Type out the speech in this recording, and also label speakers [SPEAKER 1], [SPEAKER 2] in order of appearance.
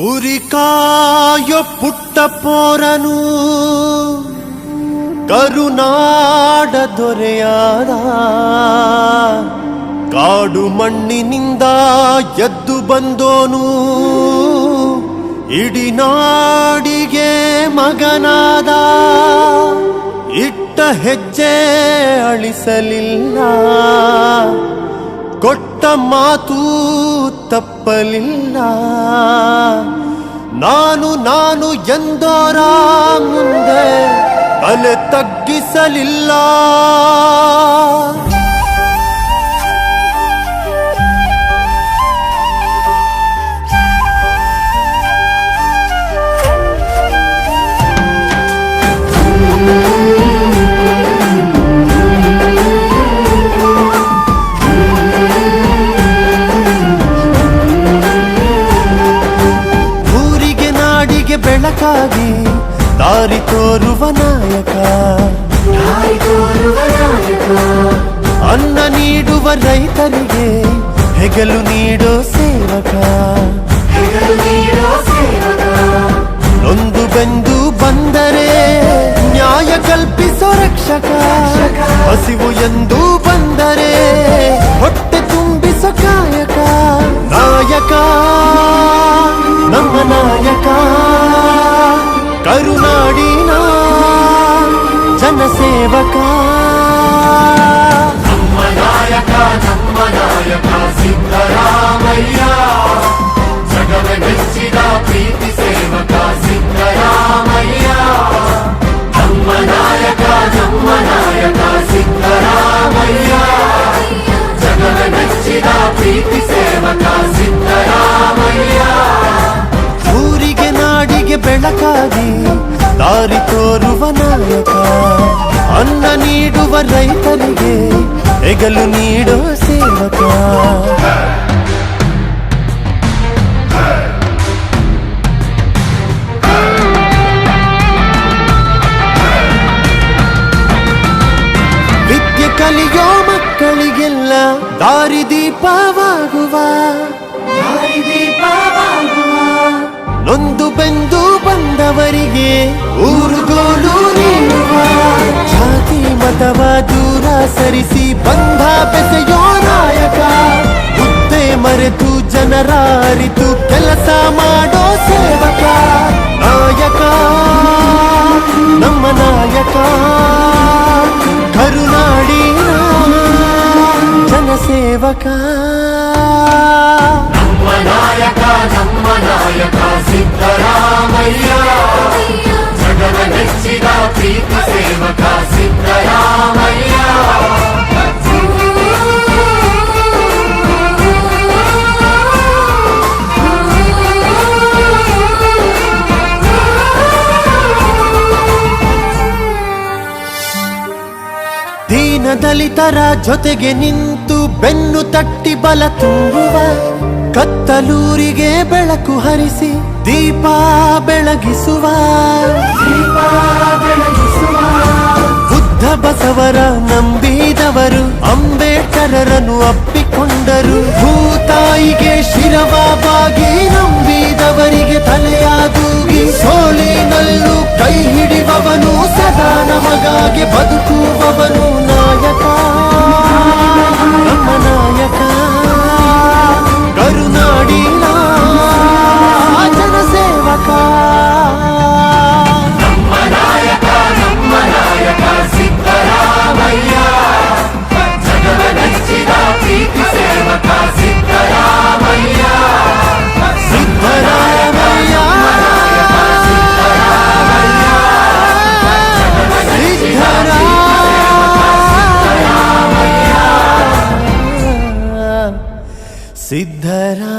[SPEAKER 1] ಕುರಿಕಾಯೊ ಪುಟ್ಟ ಪೋರನು. ಕರುನಾಡ ದೊರೆಯಾದ. ಕಾಡು ಮಣ್ಣಿನಿಂದ ಎದ್ದು ಬಂದೋನು. ಇಡಿ ನಾಡಿಗೆ ಮಗನಾದ. ಇಟ್ಟ ಹೆಜ್ಜೆ ಅಳಿಸಲಿಲ್ಲ. ಕೊಟ್ಟ ಮಾತು ತಪ್ಪಲಿಲ್ಲ. ನಾನು ನಾನು ಎಂದೋರ ಮುಂದೆ ತಲೆ ತಗ್ಗಿಸಲಿಲ್ಲ. ನಾಡಿಗೆ ಬೆಳಕಾಗಿ ದಾರಿ ತೋರುವ ನಾಯಕ ಅನ್ನ ನೀಡುವ ರೈತರಿಗೆ ಹೆಗಲು ನೀಡೋ ಸೇವಕ ನೊಂದು ಬೆಂದು ಬಂದರೆ ನ್ಯಾಯ ಕಲ್ಪಿಸೋ ರಕ್ಷಕ ಹಸಿವು ಎಂದು ಬಂದರೆ ಹೊಟ್ಟೆ ತುಂಬಿಸೋ ಕಾಯಕ ನಾಯಕ ನಮ್ಮ ನಾಯಕ ಜನಸೇವಕ ಊರಿಗೆ ನಾಡಿಗೆ ಬೆಳಕಾಗಿ ದಾರಿ ತೋರುವ ನಾಯಕ ಅನ್ನ ನೀಡುವ ರೈತನಿಗೆ ಹೆಗಲು ನೀಡೋ ಸೇವಕ. ವಿದ್ಯೆ ಕಲಿಯೋ ಮಕ್ಕಳಿಗೆಲ್ಲ ದಾರಿದೀಪವಾಗುವ ನೊಂದು ಬೆಂದು ಬಂದವರಿಗೆ ನೀಡುವ ಜಾತಿ ಮತವ ದೂರ ಸರಿಸಿ ಬಂಧ ಬೆಸೆಯೋ ನಾಯಕ ಹುದ್ದೆ ಮರೆತು ಜನರ ಅರಿತು ಕೆಲಸ ಮಾಡೋ ಸೇವಕ ನಾಯಕ ನಮ್ಮ ನಾಯಕ ಕರುನಾಡಿನ ಜನಸೇವಕ ದೀನ ದಲಿತರ ಜೊತೆಗೆ ನಿಂತು ಬೆನ್ನು ತಟ್ಟಿ ಬಲ ತುಂಬುವ, ಕತ್ತಲೂರಿಗೆ ಬೆಳಕು ಹರಿಸಿ ದೀಪ ಬೆಳಗಿಸುವ. ಬುದ್ಧ ಬಸವರ ನಂಬಿದವರು, ಅಂಬೇಡ್ಕರರನ್ನು ಅಪ್ಪಿಕೊಂಡರು. ಭೂತಾಯಿಗೆ ಶಿರವಾಗಿ ನಂಬಿದವರಿಗೆ ತಲೆಯಾದೂಗಿ ಸೋಲಿನಲ್ಲೂ సిద్ధరామయ్యా.